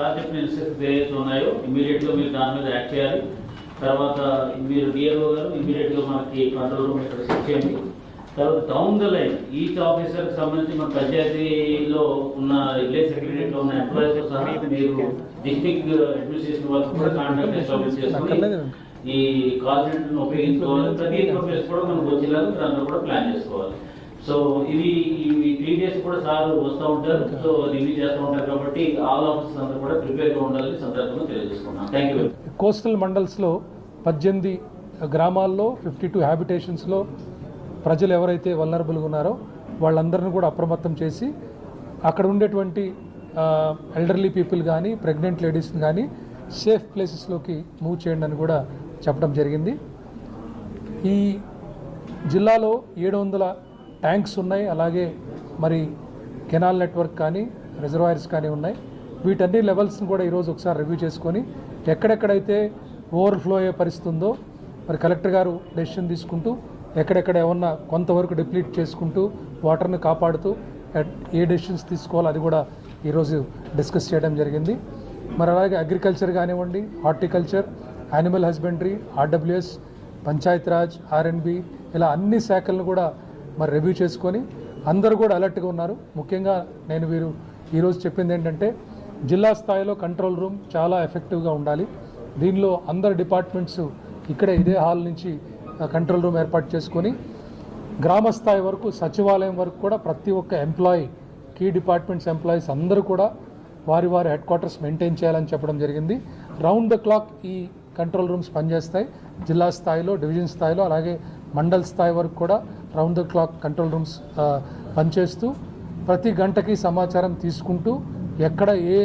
Sir చెప్పిన instructions ఏవైతే ఉన్నాయో ఇమీడియట్గా మీరు దాని మీద యాక్ట్ చేయాలి. తర్వాత మీరు డిఆర్ఓ గారు ఇమీడియట్గా మనకి కంట్రోల్ రూమ్ ఇక్కడ సెట్ చేయండి. తర్వాత డౌన్ ద లైన్ ఈచ్ ఆఫీసర్కి సంబంధించి మన పంచాయతీలో ఉన్న విలేజ్ సెక్రటరీలో ఉన్న ఎంప్లాయీస్ సహా మీరు డిస్టిక్ అడ్మినిస్ట్రేషన్ వాళ్ళకి కూడా కాంటాక్ట్ ఎస్టాబ్లిష్ చేసుకుని ఈ కాల్ సెంటర్ ఉపయోగించుకోవాలి. ప్రతి ఇన్ఫర్మేషన్ కూడా మనకు వచ్చేలాగా దాంట్లో కూడా ప్లాన్ చేసుకోవాలి. సో ఇవి ఈ త్రీ డేస్ కూడా సార్ వస్తూ ఉంటారు. సో రివ్యూ చేస్తూ ఉంటారు కాబట్టి ఆల్ ఆఫీసర్స్ అందరూ కూడా ప్రిపేర్గా ఉండాలని సందర్భంగా తెలియజేసుకున్నాం. థ్యాంక్ యూ కోస్టల్ మండల్స్లో పద్దెనిమిది గ్రామాల్లో ఫిఫ్టీ టూ హ్యాబిటేషన్స్లో ప్రజలు ఎవరైతే వల్నరబుల్గా ఉన్నారో వాళ్ళందరిని కూడా అప్రమత్తం చేసి అక్కడ ఉండేటువంటి ఎల్డర్లీ పీపుల్ కానీ ప్రెగ్నెంట్ లేడీస్ని కానీ సేఫ్ ప్లేసెస్లోకి మూవ్ చేయండి అని కూడా చెప్పడం జరిగింది. ఈ జిల్లాలో ఏడు వందల ట్యాంక్స్ ఉన్నాయి అలాగే మరి కెనాల్ నెట్వర్క్ కానీ రిజర్వాయర్స్ కానీ ఉన్నాయి. వీటన్ని లెవెల్స్ని కూడా ఈరోజు ఒకసారి రివ్యూ చేసుకొని ఎక్కడెక్కడైతే ఓవర్ఫ్లో అయ్యే పరిస్థితి ఉందో మరి కలెక్టర్ గారు డెసిషన్ తీసుకుంటూ ఎక్కడెక్కడ ఏమన్నా కొంతవరకు డిప్లీట్ చేసుకుంటూ వాటర్ని కాపాడుతూ ఏ డెసిషన్స్ తీసుకోవాలో అది కూడా ఈరోజు డిస్కస్ చేయడం జరిగింది. మరి అలాగే అగ్రికల్చర్ కానివ్వండి horticulture animal husbandry RWS Panchayat Raj RNB ఇలా అన్ని శాఖలను కూడా మరి రివ్యూ చేసుకొని అందరూ కూడా అలర్ట్గా ఉన్నారు. ముఖ్యంగా నేను వీరు ఈరోజు చెప్పింది ఏంటంటే జిల్లా స్థాయిలో కంట్రోల్ రూమ్ చాలా ఎఫెక్టివ్గా ఉండాలి. దీనిలో అందరు డిపార్ట్మెంట్స్ ఇక్కడే ఇదే హాల్ నుంచి కంట్రోల్ రూమ్ ఏర్పాటు చేసుకొని గ్రామ స్థాయి వరకు సచివాలయం వరకు కూడా ప్రతి ఒక్క ఎంప్లాయీ కీ డిపార్ట్మెంట్స్ ఎంప్లాయీస్ అందరూ కూడా వారి వారి హెడ్ క్వార్టర్స్ మెయింటైన్ చేయాలని చెప్పడం జరిగింది. రౌండ్ ద క్లాక్ ఈ కంట్రోల్ రూమ్స్ పనిచేస్తాయి. జిల్లా స్థాయిలో డివిజన్ స్థాయిలో అలాగే మండల్ స్థాయి వరకు కూడా round the clock control rooms పనిచేస్తూ ప్రతి గంటకి సమాచారం తీసుకుంటూ ఎక్కడ ఏ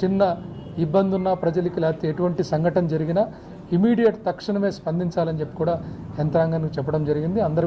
చిన్న ఇబ్బంది ఉన్నా ప్రజలకి లేకపోతే ఎటువంటి సంఘటన జరిగినా ఇమీడియట్ తక్షణమే స్పందించాలని చెప్పి కూడా యంత్రాంగానికి చెప్పడం జరిగింది. అందరూ